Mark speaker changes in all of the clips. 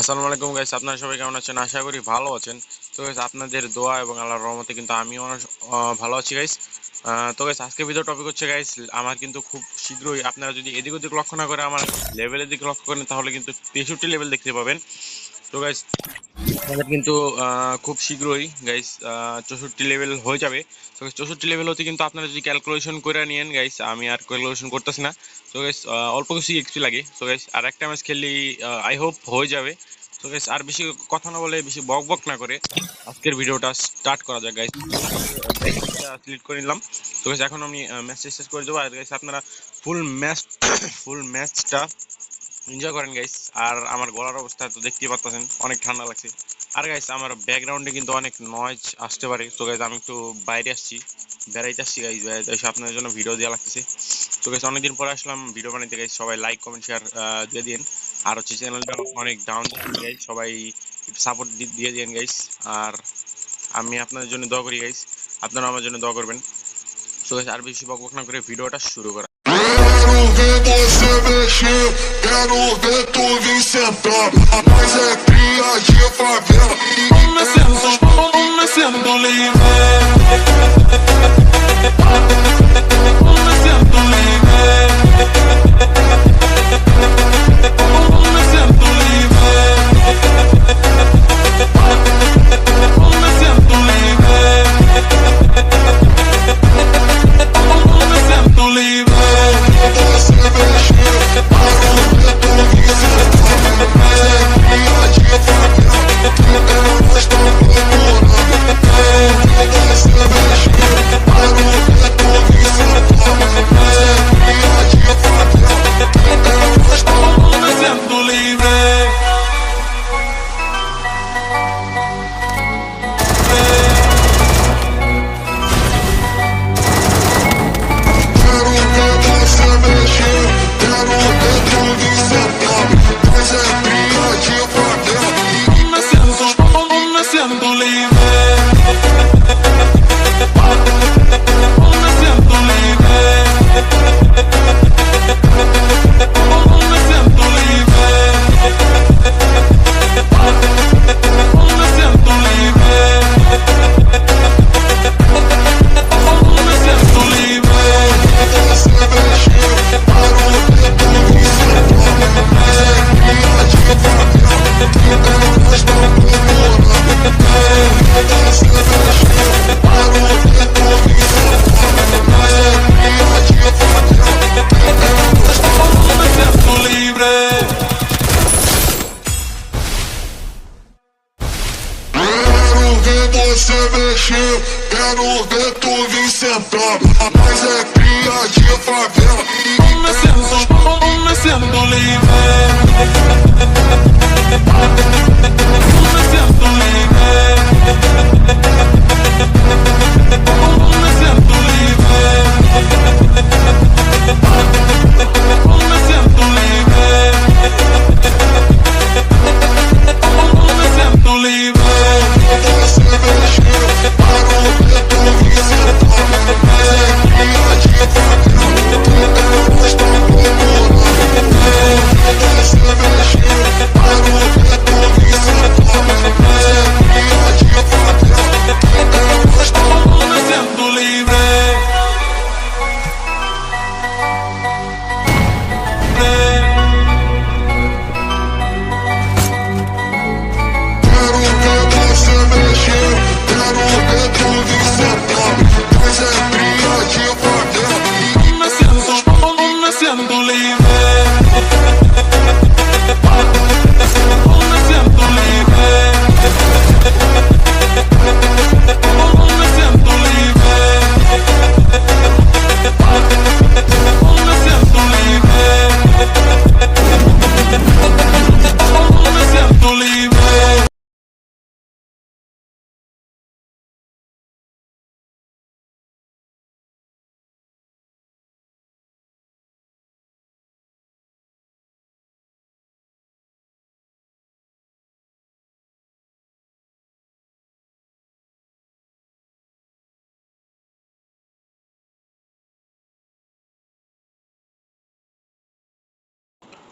Speaker 1: আসসালামু আলাইকুম গাইস আপনারা সবাই কেমন আছেন? আশা করি ভালো আছেন। তো গাইস আপনাদের দোয়া এবং আল্লাহর রহমতে কিন্তু আমিও ভালো আছি গাইস তো গাইস আজকে ভিডিও টপিক হচ্ছে গাইস আমার কিন্তু খুব শীঘ্রই আপনারা যদি এদিক ওদিক লক্ষ্য না করে আমার লেভেলের দিকে লক্ষ্য করেন, তাহলে কিন্তু তেষট্টি লেভেল দেখতে পাবেন। তো গাইস আমাদের কিন্তু খুব শীঘ্রই গাইস চৌষট্টি লেভেল হয়ে যাবে। তো চৌষট্টি লেভেল হতে কিন্তু আপনারা যদি ক্যালকুলেশন করে নিয়েন গাইস আমি আর ক্যালকুলেশন করতেছি না। তো গাইস অল্প কিছু এক্সপি লাগে। তো গাইস আর একটা ম্যাচ খেললেই আই হোপ হয়ে যাবে। তো গাইস আর বেশি কথা না বলে, বেশি বক বক না করে আজকের ভিডিওটা স্টার্ট করা যাক গাইস সিলেক্ট করে নিলাম। তো গাইস এখন আমি ম্যাচটা শেষ করে দেবো। আর গাইস আপনারা ফুল ম্যাচ ফুল ম্যাচটা এনজয় করেন গাইস আর আমার গলার অবস্থা তো দেখতেই পাচ্ছেন অনেক ঠান্ডা লাগছে। আর গাইস আমার ব্যাকগ্রাউন্ডে কিন্তু অনেক নয়েজ আসতে পারে। তো গাইস আমি একটু বাইরে আসছি, বেড়াইতে আসছি গাইস বেড়াইতে এসে আপনাদের জন্য ভিডিও দেওয়া লাগতেছে। তো গাইস অনেকদিন পরে আসলাম ভিডিও বানাইতে গাইস সবাই লাইক কমেন্ট শেয়ার দিয়ে দিন আর হচ্ছে চ্যানেলটা অনেক ডাউন গাইস সবাই সাপোর্ট দিয়ে দিন গাইস আর আমি আপনাদের জন্য দোয়া করি গাইস আপনারা আমার জন্য দোয়া করবেন। তো গাইস আর বেশি বক বক না করে ভিডিওটা শুরু করা।
Speaker 2: Mexer, quero ver tu vir sentar. Mas é cria de favela.
Speaker 3: Me siento, me siento libre.
Speaker 2: Ver você mexer, quero ver tu vir sentar. Mas é cria de favela.
Speaker 3: Me siento, me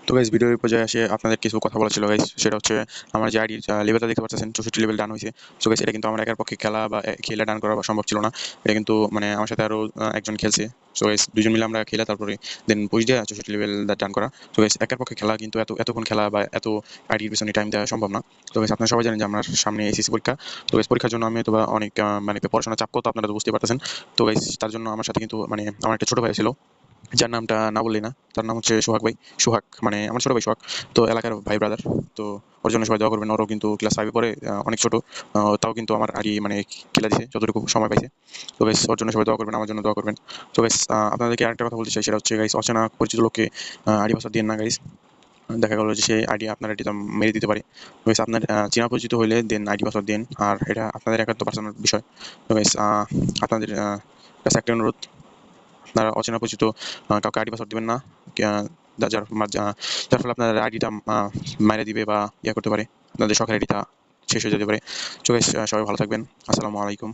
Speaker 3: তো guys ভিডিওর পর্যায়ে আসে আপনাদের কিছু কথা বলা ছিল guys সেটা হচ্ছে আমার যে আইডির লেভেলটা দেখতে পাচ্ছেন চৌষট্টি লেভেল ডান হয়েছে। সো গাইজ এটা কিন্তু আমার একার পক্ষে খেলা বা খেলে ডান করা সম্ভব ছিল না। এটা কিন্তু মানে আমার সাথে আরও একজন খেলছে। সো গাইজ দুজন মিলে আমরা খেলা, তারপরে দেন পুষ দেওয়া চৌষট্টি লেভেল ডান করা। তো গাইজ একার পক্ষে খেলা কিন্তু এত, এতক্ষণ খেলা বা এত আইডির পিছনে টাইম দেওয়া সম্ভব না। তো গাইজ আপনারা সবাই জানেন যে আমার সামনে এসএসসি পরীক্ষা। তো গাইজ পরীক্ষার জন্য আমি তো বা অনেক মানে পড়াশোনা চাপ করতো আপনারা তো বুঝতে পারতেছেন। তো গাইজ তার জন্য আমার সাথে কিন্তু মানে আমার একটা ছোট ভাই ছিল। যার নামটা না বললেই না তার নাম হচ্ছে সোহাগ ভাই। সোহাগ মানে আমার ছোট ভাই সোহাগ তো এলাকার ভাই ব্রাদার তো ওর জন্য সবাই দোয়া করবেন। ওরও কিন্তু ক্লাস ফাইভে পরে অনেক ছোট তাও কিন্তু আমার আগে মানে খেলা দিছে যতটুকু সময় পাইছে। তো বেশ ওর জন্য সবাই দোয়া করবেন আমার জন্য দোয়া করবেন। তো বেশ আপনাদেরকে আরেকটা কথা বলতে চাই সেটা হচ্ছে গাইস অচেনা পরিচিত লোককে আড়ি ভাষা দিয়ে না গাইস দেখা গেল যে সেই আইডি আপনার আইডিটা মেরে দিতে পারে। guys, আপনার চেনা পরিচিত হইলে দেন আইডি পাসওয়ার্ড দেন আর এটা আপনাদের একাত্ম পার্সোনাল বিষয়। তো গাইস আপনাদের কাছে একটা অনুরোধ আপনারা অচেনা পরিচিত কাউকে আইডি পাসওয়ার্ড দেবেন না যার যার ফলে আপনার আইডিটা মাইরে দিবে বা ইয়া করতে পারে। আপনাদের শখের আইডিটা শেষ হয়ে যেতে পারে। চোখে সবাই ভালো থাকবেন। আসসালামু আলাইকুম।